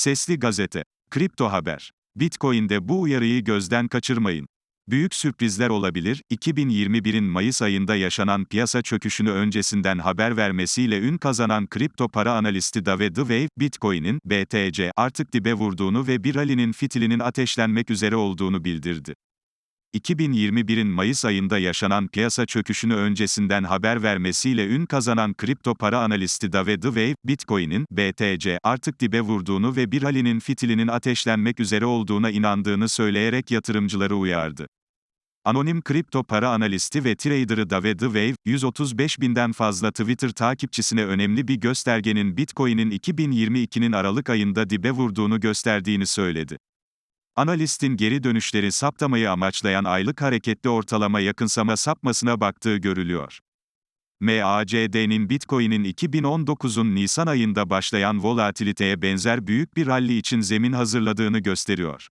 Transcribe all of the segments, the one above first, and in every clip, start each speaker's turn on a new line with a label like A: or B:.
A: Sesli Gazete. Kripto Haber. Bitcoin'de bu uyarıyı gözden kaçırmayın. Büyük sürprizler olabilir. 2021'in Mayıs ayında yaşanan piyasa çöküşünü öncesinden haber vermesiyle ün kazanan kripto para analisti Dave The Wave, Bitcoin'in BTC artık dibe vurduğunu ve bir rally'nin fitilinin ateşlenmek üzere olduğunu bildirdi. 2021'in Mayıs ayında yaşanan piyasa çöküşünü öncesinden haber vermesiyle ün kazanan kripto para analisti Dave The Wave, Bitcoin'in BTC artık dibe vurduğunu ve bir rally'nin fitilinin ateşlenmek üzere olduğuna inandığını söyleyerek yatırımcıları uyardı. Anonim kripto para analisti ve trader'ı Dave The Wave, 135 binden fazla Twitter takipçisine önemli bir göstergenin Bitcoin'in 2022'nin Aralık ayında dibe vurduğunu gösterdiğini söyledi. Analistin geri dönüşleri saptamayı amaçlayan aylık hareketli ortalama yakınsama sapmasına baktığı görülüyor. MACD'nin Bitcoin'in 2019'un Nisan ayında başlayan volatiliteye benzer büyük bir rally için zemin hazırladığını gösteriyor.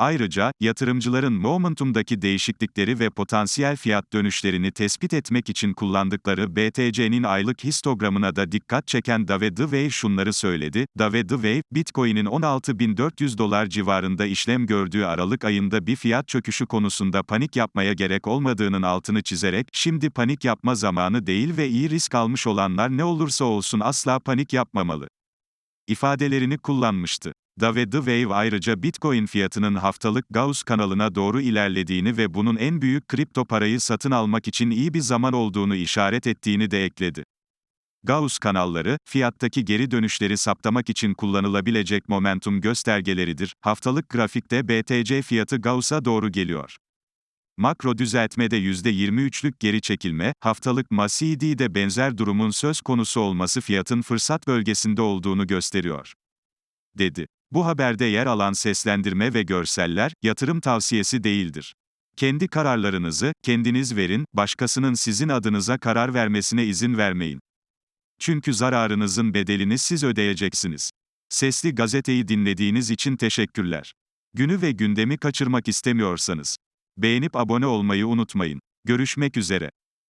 A: Ayrıca, yatırımcıların momentumdaki değişiklikleri ve potansiyel fiyat dönüşlerini tespit etmek için kullandıkları BTC'nin aylık histogramına da dikkat çeken Dave Wave şunları söyledi. Dave Wave, Bitcoin'in 16.400 dolar civarında işlem gördüğü Aralık ayında bir fiyat çöküşü konusunda panik yapmaya gerek olmadığının altını çizerek, şimdi panik yapma zamanı değil ve iyi risk almış olanlar ne olursa olsun asla panik yapmamalı ifadelerini kullanmıştı. Dave The Wave ayrıca Bitcoin fiyatının haftalık Gauss kanalına doğru ilerlediğini ve bunun en büyük kripto parayı satın almak için iyi bir zaman olduğunu işaret ettiğini de ekledi. Gauss kanalları, fiyattaki geri dönüşleri saptamak için kullanılabilecek momentum göstergeleridir. Haftalık grafikte BTC fiyatı Gauss'a doğru geliyor. Makro düzeltmede %23'lük geri çekilme, haftalık MACD'de benzer durumun söz konusu olması fiyatın fırsat bölgesinde olduğunu gösteriyor. Dedi. Bu haberde yer alan seslendirme ve görseller, yatırım tavsiyesi değildir. Kendi kararlarınızı, kendiniz verin, başkasının sizin adınıza karar vermesine izin vermeyin. Çünkü zararınızın bedelini siz ödeyeceksiniz. Sesli gazeteyi dinlediğiniz için teşekkürler. Günü ve gündemi kaçırmak istemiyorsanız, beğenip abone olmayı unutmayın. Görüşmek üzere.